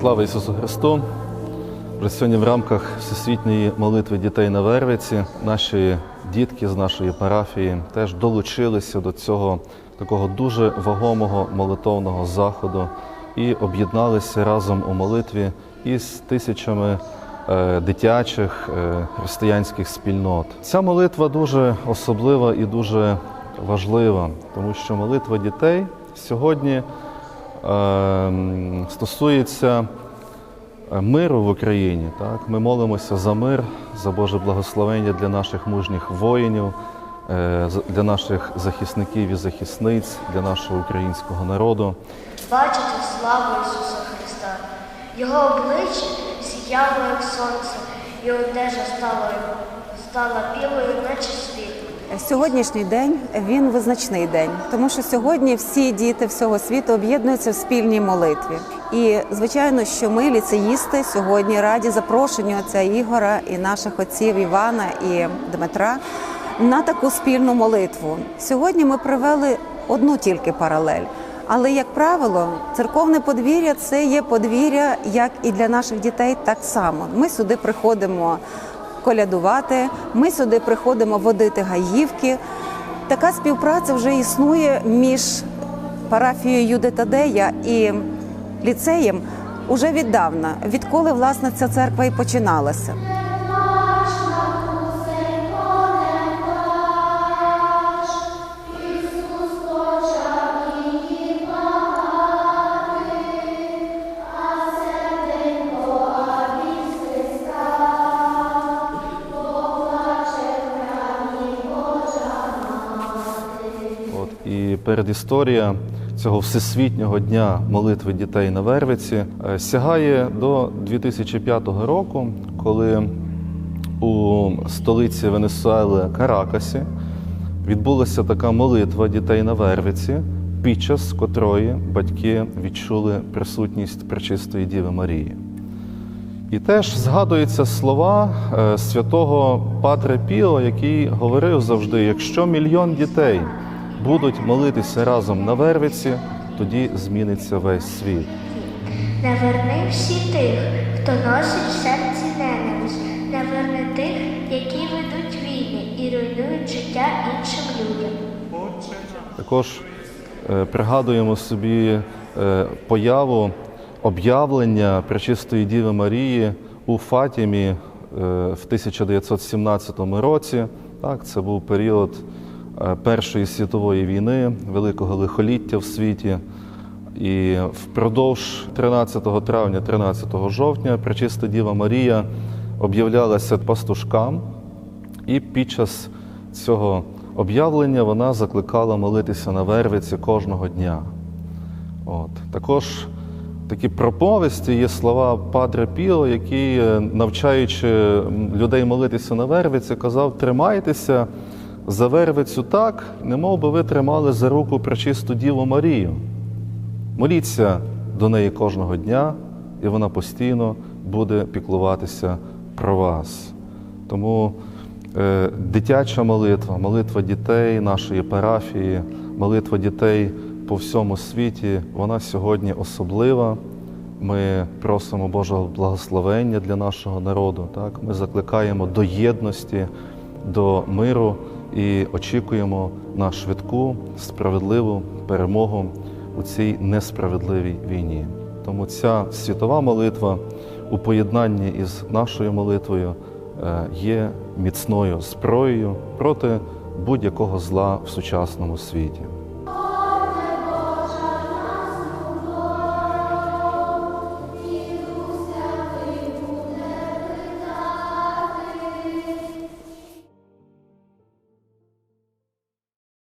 Слава Ісусу Христу! Вже сьогодні в рамках всесвітньої молитви дітей на Вервиці наші дітки з нашої парафії теж долучилися до цього такого дуже вагомого молитовного заходу і об'єдналися разом у молитві із тисячами е, дитячих е, християнських спільнот. Ця молитва дуже особлива і дуже важлива, тому що молитва дітей сьогодні стосується е, миру в Україні. Так? Ми молимося за мир, за Боже благословення для наших мужніх воїнів, е, для наших захисників і захисниць, для нашого українського народу. бачити славу Ісуса Христа. Його обличчя сіяло, як сонце, і одежа стала, стала білою, наче світло. Сьогоднішній день він визначний день, тому що сьогодні всі діти всього світу об'єднуються в спільній молитві. І звичайно, що ми, ліцеїсти, сьогодні раді запрошенню отця Ігора і наших отців Івана і Дмитра на таку спільну молитву. Сьогодні ми привели одну тільки паралель. Але як правило, церковне подвір'я це є подвір'я, як і для наших дітей, так само. Ми сюди приходимо колядувати. Ми сюди приходимо водити гаївки. Така співпраця вже існує між парафією Юди Тадея і ліцеєм уже віддавна, відколи власне ця церква і починалася. Передісторія цього всесвітнього дня молитви дітей на Вервиці е, сягає до 2005 року, коли у столиці Венесуели Каракасі відбулася така молитва дітей на Вервиці, під час котрої батьки відчули присутність Пречистої Діви Марії. І теж згадуються слова е, святого Падре Піо, який говорив завжди: якщо мільйон дітей будуть молитися разом на Вервиці, тоді зміниться весь світ. Не верни всі тих, хто носить в серці ненависть, не верни тих, які ведуть війни і руйнують життя іншим людям. Також е, пригадуємо собі е, появу об'явлення Пречистої Діви Марії у Фатімі е, в 1917 році. Так, це був період Першої світової війни, великого лихоліття в світі. І впродовж 13 травня, 13 жовтня Пречиста Діва Марія об'являлася пастушкам, і під час цього об'явлення вона закликала молитися на Вервиці кожного дня. От. Також такі проповісті є слова Падре Піо, який, е, навчаючи людей молитися на Вервиці, казав: тримайтеся за Вервицю так, немов би ви тримали за руку пречисту Діву Марію. Моліться до неї кожного дня, і вона постійно буде піклуватися про вас. Тому е, дитяча молитва, молитва дітей нашої парафії, молитва дітей по всьому світі, вона сьогодні особлива. Ми просимо Божого благословення для нашого народу. Так? Ми закликаємо до єдності, до миру і очікуємо на швидку, справедливу перемогу у цій несправедливій війні. Тому ця світова молитва у поєднанні із нашою молитвою е, є міцною зброєю проти будь-якого зла в сучасному світі.